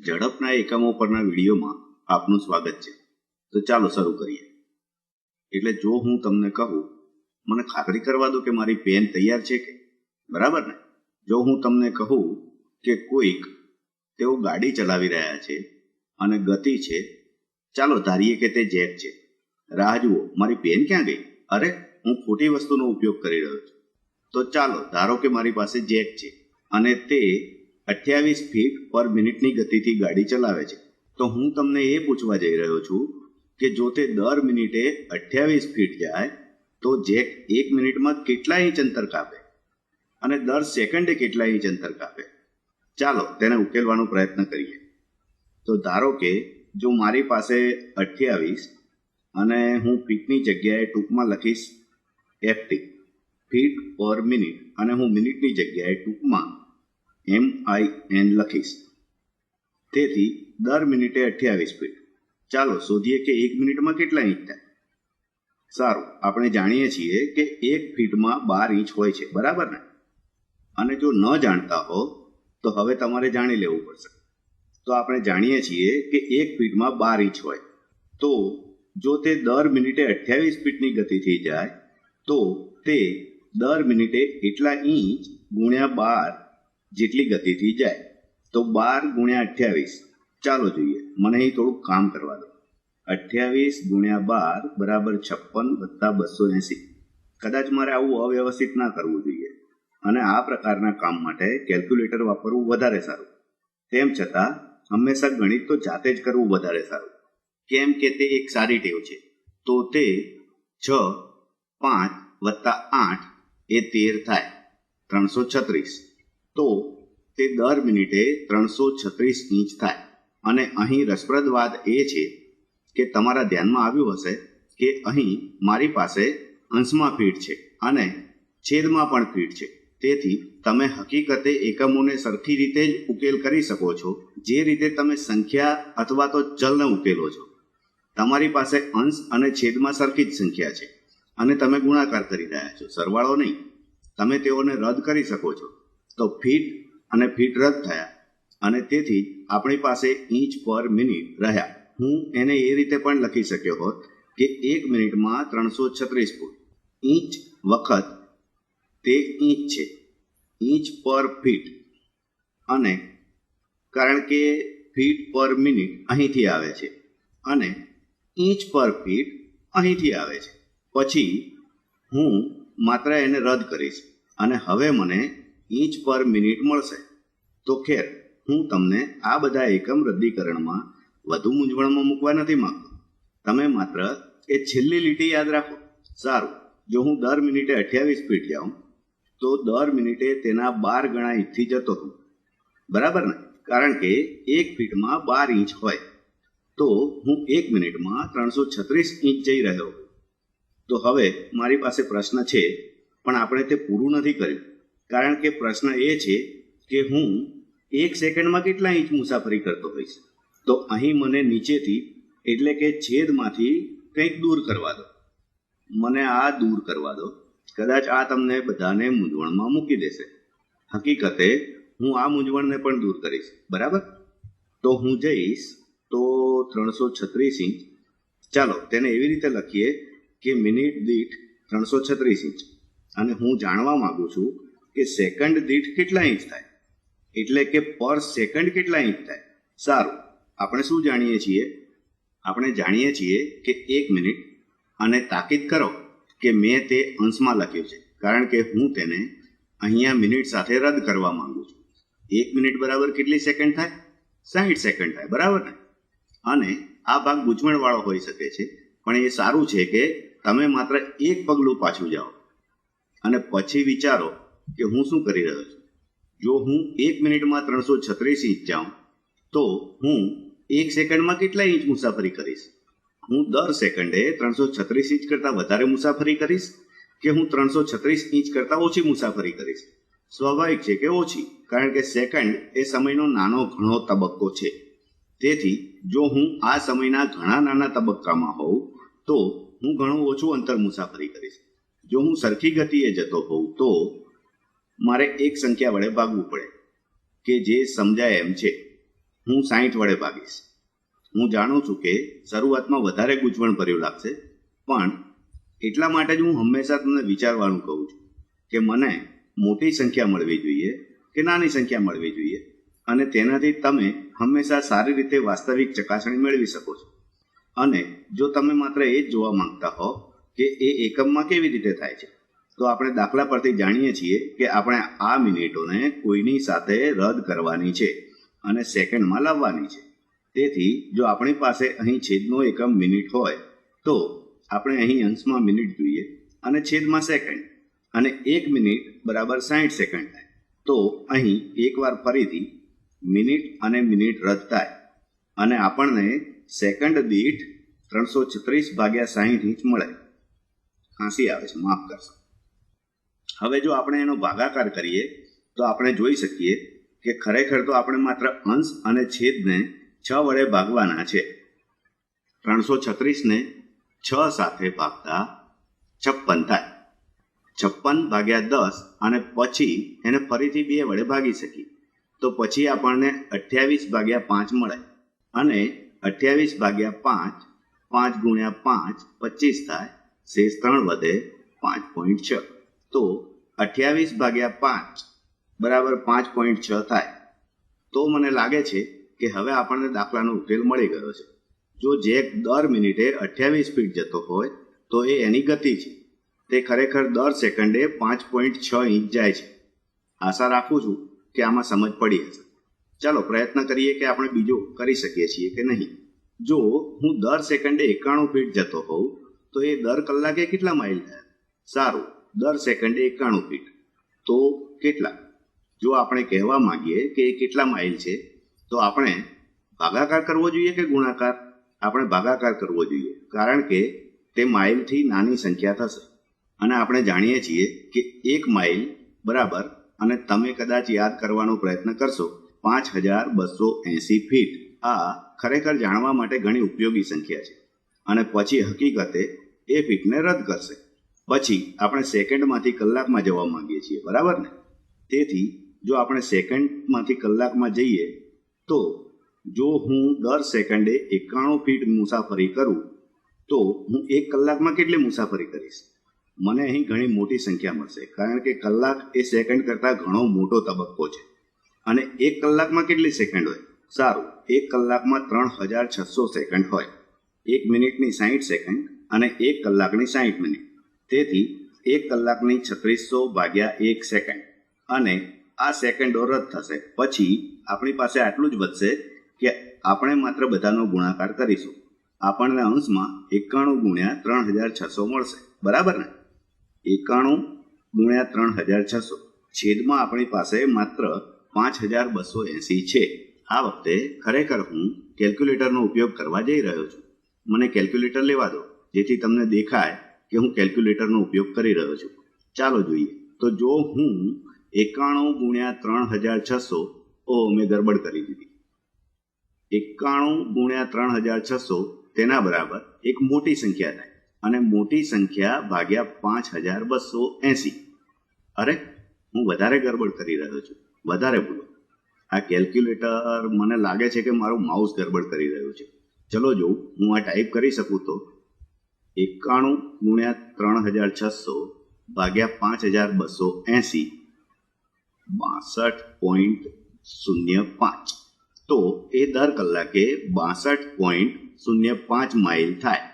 ઝડપના એકમો પરના વિડીયોમાં આપનું સ્વાગત છે. તો ચાલો શરૂ કરીએ. એટલે જો હું તમને કહું, મને ખાતરી કરવા દો કે મારી પેન તૈયાર છે કે? બરાબર ને? જો હું તમને કહું કે કોઈક તેઓ ગાડી ચલાવી રહ્યા છે અને ગતિ છે, ચાલો ધારીએ કે તે જેક છે. રાહ જુઓ, મારી પેન ક્યાં ગઈ? અરે, હું ખોટી વસ્તુનો ઉપયોગ કરી રહ્યો છું. તો ચાલો ધારો કે મારી પાસે જેક છે અને તે અઠ્યાવીસ ફીટ પર મિનિટની ગતિથી ગાડી ચલાવે છે. તો હું તમને એ પૂછવા જઈ રહ્યો છું કે જો તે દર મિનિટે અઠ્યાવીસ ફીટ જાય, તો જેક એક મિનિટમાં કેટલા ઇંચ અંતર કાપે? અને દર સેકન્ડે કેટલા ઇંચ અંતર કાપે? ચાલો, તેને ઉકેલવાનો પ્રયત્ન કરીએ. તો ધારો કે જો મારી પાસે અઠ્યાવીસ અને હું ફીટની જગ્યાએ ટૂંકમાં લખીશ એફટી ફીટ પર મિનિટ અને હું મિનિટની જગ્યાએ ટૂંકમાં એમ આઈ એન લખીશ. તેથી દર મિનિટે અઠ્યાવીસ ફીટ ચાલો શોધીએ કે એક મિનિટમાં કેટલા ઇંચ થાય. સારું, આપણે જાણીએ છીએ કે એક ફીટમાં બાર ઇંચ હોય છે, બરાબર ને? અને જો ન જાણતા હો, તો હવે તમારે જાણી લેવું પડશે. તો આપણે જાણીએ છીએ કે એક ફીટમાં બાર ઇંચ હોય. તો જો તે દર મિનિટે અઠ્યાવીસ ફીટની ગતિથી જાય, તો તે દર મિનિટે એટલા ઇંચ ગુણ્યા બાર જેટલી ગતિથી જાય તો બાર ગુણ્યા અઠ્યાવીસ. ચાલો જોઈએ. મને અહીં થોડુંક કામ કરવા દો. અઠ્યાવીસ ગુણ્યા બાર બરાબર છપ્પન વત્તા બસો એંસી. કદાચ મારે આવું અવ્યવસ્થિત ના કરવું જોઈએ. અને આ પ્રકારના કામ માટે કેલ્ક્યુલેટર વાપરવું વધારે સારું. તેમ છતાં, હંમેશા ગણિત તો જાતે જ કરવું વધારે સારું. કેમ કે તે એક સારી ટેવ છે. તો તે છ, પાંચ વત્તા આઠ એ તેર થાય. ત્રણસો છત્રીસ. તો તે દર મિનિટે ત્રણસો છત્રીસ ઇંચ થાય. અને અહીં રસપ્રદ વાત એ છે કે તમારા ધ્યાનમાં આવ્યું હશે કે અહીં મારી પાસે અંશમાં ફીટ છે અને છેદમાં પણ ફીટ છે. તેથી તમે હકીકતે એકમોને સરખી રીતે જ ઉકેલ કરી શકો છો. જે રીતે તમે સંખ્યા અથવા તો ચલને ઉકેલો છો. તમારી પાસે અંશ અને છેદમાં સરખી જ સંખ્યા છે. અને તમે ગુણાકાર કરી રહ્યા છો. સરવાળો નહીં. તમે તેઓને રદ કરી શકો છો. તો ફીટ અને ફીટ રદ થયા. અને તેથી આપણી પાસે ઇંચ પર મિનિટ રહ્યા. હું એને એ રીતે પણ લખી શક્યો હોત કે એક મિનિટમાં ત્રણસો છત્રીસ ફૂટ. ઇંચ વખત તે ઇંચ છે. ઇંચ પર ફીટ. અને કારણ કે ફીટ પર મિનિટ અહીંથી આવે છે. અને ઇંચ પર ફીટ અહીંથી આવે છે. પછી હું માત્ર એને રદ કરીશ. અને હવે મને ઇંચ પર મિનિટ મળશે. તો ખેર, હું તમને આ બધા એકમ રદ્દીકરણમાં વધુ મૂંઝવણમાં મૂકવા નથી માંગતો. તમે માત્ર એ છેલ્લી લીટી યાદ રાખો. સારું, જો હું દર મિનિટે અઠ્યાવીસ ફીટ જાઉં તો દર મિનિટે તેના બાર ગણા ઇંચથી જતો હું બરાબર ને? કારણ કે એક ફીટમાં બાર ઇંચ હોય. તો હું એક મિનિટમાં ત્રણસો છત્રીસ ઇંચ જઈ રહ્યો તો હવે મારી પાસે પ્રશ્ન છે, પણ આપણે તે પૂરું નથી કર્યું. કારણ કે પ્રશ્ન એ છે કે હું એક સેકન્ડમાં કેટલા ઇંચ મુસાફરી કરતો હોઈશ? તો અહીં મને નીચેથી, એટલે કે છેદમાંથી કંઈક દૂર કરવા દો. મને આ દૂર કરવા દો. કદાચ આ તમને બધાને મૂંઝવણમાં મૂકી દેશે. હકીકતે, હું આ મૂંઝવણને પણ દૂર કરીશ. બરાબર? તો હું જઈશ, તો ત્રણસો છત્રીસ ઇંચ. ચાલો, તેને એવી રીતે લખીએ કે મિનિટ દીઠ ત્રણસો છત્રીસ ઇંચ. અને હું જાણવા માગું છું કે સેકન્ડ દીઠ કેટલા ઇંચ થાય? એટલે કે પર સેકન્ડ કેટલા ઇંચ થાય? સારું, આપણે શું જાણીએ છીએ? આપણે જાણીએ છીએ કે એક મિનિટ, અને તાકીદ કરો કે મેં તે અંશમાં લખ્યું છે, કારણ કે હું તેને અહીંયા મિનિટ સાથે રદ કરવા માંગુ છું. એક મિનિટ બરાબર કેટલી સેકન્ડ થાય? સાહીઠ સેકન્ડ થાય, બરાબર ને? અને આ ભાગ ગૂંચવણવાળો હોઈ શકે છે, પણ એ સારું છે કે તમે માત્ર એક પગલું પાછું જાઓ. અને પછી વિચારો કે હું શું કરી રહ્યો છું? જો હું એક મિનિટમાં ત્રણસો છત્રીસ ઇંચ જાઉં, તો હું એક સેકન્ડમાં કેટલા ઇંચ મુસાફરી કરીશ? હું દર સેકન્ડે ત્રણસો છત્રીસ ઇંચ કરતાં વધારે મુસાફરી કરીશ કે હું ત્રણસો છત્રીસ ઇંચ કરતાં ઓછી મુસાફરી કરીશ? સ્વાભાવિક છે કે ઓછી, કારણ કે સેકન્ડ એ સમયનો નાનો ઘણો તબક્કો છે. તેથી જો હું આ સમયના ઘણા નાના તબક્કામાં હોઉં, તો હું ઘણું ઓછું અંતર મુસાફરી કરીશ. જો હું સરખી ગતિએ જતો હોઉં, તો મારે એક સંખ્યા વડે ભાગવું પડે, કે જે સમજાય એમ છે. હું સાહીઠ વડે ભાગીશ. હું જાણું છું કે શરૂઆતમાં વધારે ગૂંચવણ ભર્યું લાગશે, પણ એટલા માટે જ હું હંમેશા તમને વિચારવાનું કહું છું કે મને મોટી સંખ્યા મળવી જોઈએ કે નાની સંખ્યા મળવી જોઈએ, અને તેનાથી તમે હંમેશા સારી રીતે વાસ્તવિક ચકાસણી મેળવી શકો છો. અને જો તમે માત્ર એ જ જોવા માંગતા હો કે એ એકમમાં કેવી રીતે થાય છે તો આપણે દાખલા પરથી જાણીએ છીએ કે આપણે આ મિનિટોને કોઈની સાથે રદ કરવાની છે અને સેકન્ડમાં લાવવાની છે. તેથી, જો આપણી પાસે અહીં છેદનો એકમ મિનિટ હોય, તો આપણે અહીં અંશમાં મિનિટ જોઈએ અને છેદમાં સેકન્ડ અને એક મિનિટ બરાબર સાઠ સેકન્ડ થાય. તો અહીં એકવાર ફરીથી મિનિટ અને મિનિટ રદ થાય અને આપણને સેકન્ડ દીઠ ત્રણસો છત્રીસ ભાગ્યા સાહીઠ ઇંચ મળે. ખાંસી આવે છે, માફ કરશો. હવે જો આપણે એનો ભાગાકાર કરીએ, તો આપણે જોઈ શકીએ કે ખરેખર તો આપણે માત્ર અંશ અને છેદને છ વડે ભાગવાના છે. ત્રણસો છત્રીસને છ સાથે ભાગતા છપ્પન થાય. છપ્પન ભાગ્યા દસ અને પછી એને ફરીથી બે વડે ભાગી શકીએ. તો પછી આપણને અઠ્યાવીસ ભાગ્યા પાંચ મળે અને અઠ્યાવીસ ભાગ્યા પાંચ પાંચ ગુણ્યા પાંચ પચીસ થાય. શેષ ત્રણ વધે પાંચ પોઈન્ટ છ. તો અઠ્યાવીસ ભાગ્યા પાંચ બરાબર પાંચ પોઈન્ટ છ થાય. તો મને લાગે છે કે હવે આપણને દાખલાનો ઉકેલ મળી ગયો છે. જો જેક દર મિનિટે અઠ્યાવીસ ફીટ જતો હોય, તો એ એની ગતિ છે. તે ખરેખર દર સેકન્ડે પાંચ પોઈન્ટ છ ઇંચ જાય છે. આશા રાખું છું કે આમાં સમજ પડી હશે. ચાલો પ્રયત્ન કરીએ કે આપણે બીજો કરી શકીએ છીએ કે નહીં. જો હું દર સેકન્ડે એકાણું ફીટ જતો હોઉં, તો એ દર કલાકે કેટલા માઇલ થાય? સારું. દર સેકન્ડે એકાણું ફીટ. તો કેટલા? જો આપણે કહેવા માંગીએ કે એ કેટલા માઇલ છે, તો આપણે ભાગાકાર કરવો જોઈએ કે ગુણાકાર? આપણે ભાગાકાર કરવો જોઈએ, કારણ કે તે માઇલથી નાની સંખ્યા થશે. અને આપણે જાણીએ છીએ કે એક માઇલ બરાબર, અને તમે કદાચ યાદ કરવાનો પ્રયત્ન કરશો, પાંચ હજાર બસો એંસી ફીટ. આ ખરેખર જાણવા માટે ઘણી ઉપયોગી સંખ્યા છે. અને પછી હકીકતે એ ફીટને રદ કરશે. પછી આપણે સેકન્ડમાંથી કલાકમાં જવા માંગીએ છીએ, બરાબર ને? તેથી જો આપણે સેકન્ડમાંથી કલાકમાં જઈએ, તો જો હું દર સેકન્ડે એકાણું ફીટ મુસાફરી કરું, તો હું એક કલાકમાં કેટલી મુસાફરી કરીશ? મને અહીં ઘણી મોટી સંખ્યા મળશે, કારણ કે કલાક એ સેકન્ડ કરતાં ઘણો મોટો તબક્કો છે. અને એક કલાકમાં કેટલી સેકન્ડ હોય? સારું, એક કલાકમાં ત્રણ હજાર છસો સેકન્ડ હોય. એક મિનિટની સાહીઠ સેકન્ડ અને એક કલાકની સાહીઠ મિનિટ. તેથી એક કલાકની છત્રીસો ભાગ્યા એક સેકન્ડ. અને આ સેકન્ડો રદ થશે. પછી આપણી પાસે આટલું જ વધશે કે આપણે માત્ર બધાનો ગુણાકાર કરીશું. આપણને અંશમાં એકાણું ગુણ્યા ત્રણ હજાર છસો મળશે. બરાબર ને? એકાણું ગુણ્યા ત્રણ હજાર છસો. છેદમાં આપણી પાસે માત્ર પાંચ હજાર બસો એંસી છે. આ વખતે ખરેખર હું કેલ્ક્યુલેટરનો ઉપયોગ કરવા જઈ રહ્યો છું. મને કેલ્ક્યુલેટર લેવા દો, જેથી તમને દેખાય કે હું કેલ્ક્યુલેટરનો ઉપયોગ કરી રહ્યો છું. ચાલો જોઈએ. તો જો હું એકાણું ગુણ્યા ત્રણ હજાર છસો, ઓ, મેં ગરબડ કરી દીધી. એકાણું ગુણ્યા ત્રણ હજાર છસો, તેના બરાબર એક મોટી સંખ્યા થાય. અને મોટી સંખ્યા ભાગ્યા પાંચ હજાર બસો એંસી. અરે, હું વધારે ગરબડ કરી રહ્યો છું. વધારે ભૂલો આ કેલ્ક્યુલેટર મને લાગે છે કે મારું માઉસ ગરબડ કરી રહ્યું છે. ચલો જોઉં હું આ ટાઈપ કરી શકું તો એકાણું ગુણ્યા ત્રણ હજાર છસો ભાગ્યા પાંચ હજાર બસો એંસી. બાસઠ પોઈન્ટ શૂન્ય પાંચ. તો એ દર કલાકે બાસઠ પોઈન્ટ શૂન્ય પાંચ માઇલ થાય.